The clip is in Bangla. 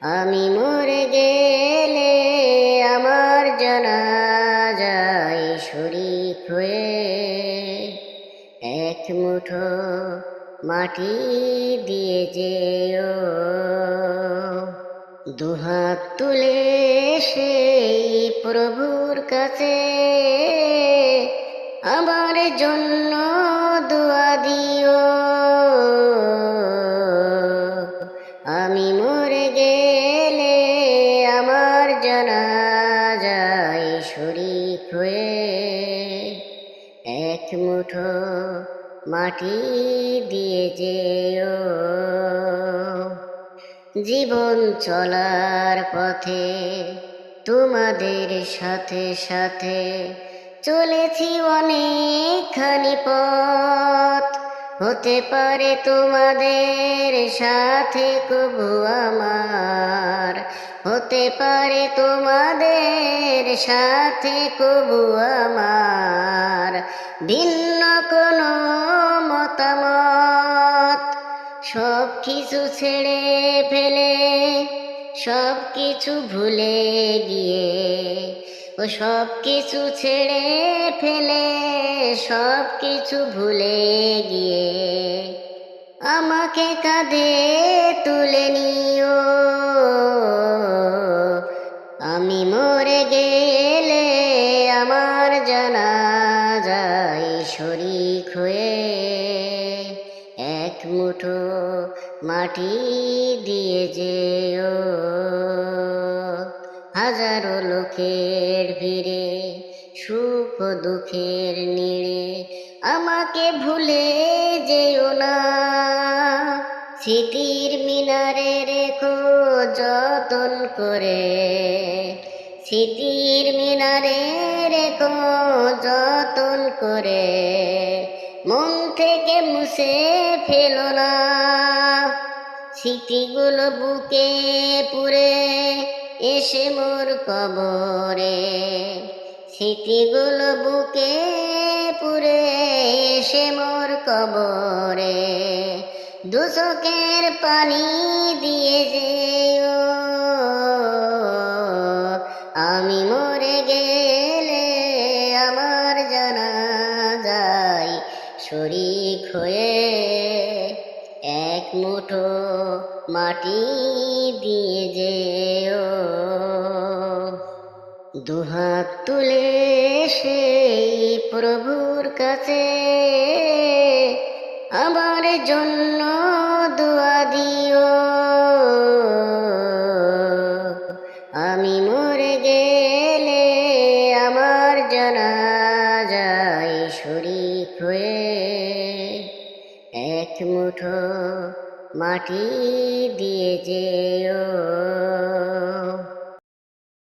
আমি মরে গেলে আমার জানাজায় শরিক হয়ে এক মুঠো মাটি দিয়ে যেও। দুহাত তুলে সেই প্রভুর কাছে আমার জন্য মুঠো মাটি দিয়ে যেও। জীবন চলার পথে তোমাদের সাথে সাথে চলেছি অনেকখানি পথ। হতে পারে তোমাদের সাথে কবু আমার। হতে পারে তোমাদের সাথে কবু আমার। ভিন্ন কোনো মতামত। সব কিছু ছেড়ে ফেলে সব কিছু ভুলে গিয়ে ও সব কিছু ছেড়ে ফেলে, সব কিছু ভুলে গিয়ে আমাকে কাঁধে তুলে নিও। আমি মরে গেলে আমার জানা যায় শরিক হয়ে এক মুঠো মাটি দিয়ে যেও। হাজারো লোকের ও দুঃখের নিড়ে আমাকে ভুলে যেও না। স্মৃতির মিনারে রেখো যতন করে। স্মৃতির মিনারে রেখো যতন করে। মন থেকে মুছে ফেলো না। স্মৃতিগুলো বুকে পুরে এসে মোর কবরে। স্মৃতিগুলো বুকে পুরে এসে মোর কবরে। দুচকের পানি দিয়ে যেও। আমি মরে গেলে আমার জানা যায়, শরিক হয়ে এক মুঠো মাটি দিয়ে যেও। দুহাত তুলে সেই প্রভুর কাছে আমার জন্য দোয়া দিও। আমি মরে গেলে আমার জানা যায় শরিক হয়ে এক মুঠো মাটি দিয়ে যেও।